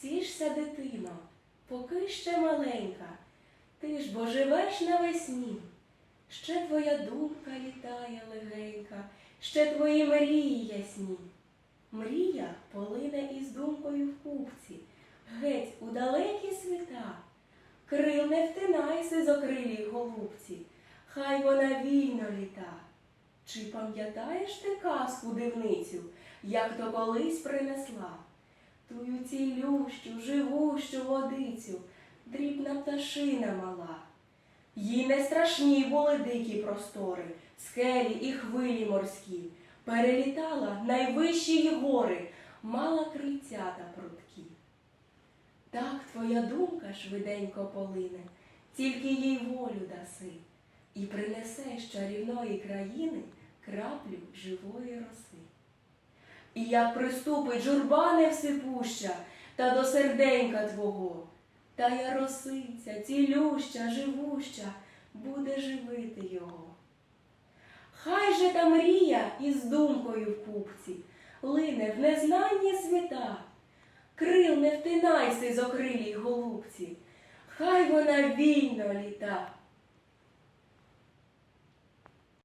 Тішся, дитино, поки ще маленька, ти ж бо живеш навесні. Ще твоя думка літає легенька, ще твої мрії ясні. Мрія полине із думкою в купці, геть у далекі світа. Крил не втинайся з окрилій голубці, хай вона вільно літа. Чи пам'ятаєш ти казку дивницю, як то колись принесла? Тую цілющу, живущу водицю, дрібна пташина мала. Їй не страшні були дикі простори, скелі і хвилі морські. Перелітала найвищі гори, мала крильцята прудкі. Так твоя думка швиденько полине, тільки їй волю даси, і принесе чарівної країни краплю живої роси. І як приступить журба невсипуща, та до серденька твого, та я росиця, цілюща, живуща, буде живити його. Хай же та мрія із думкою в купці, лине в незнанні світа, крил не втинайся з окрилій голубці, хай вона вільно літа.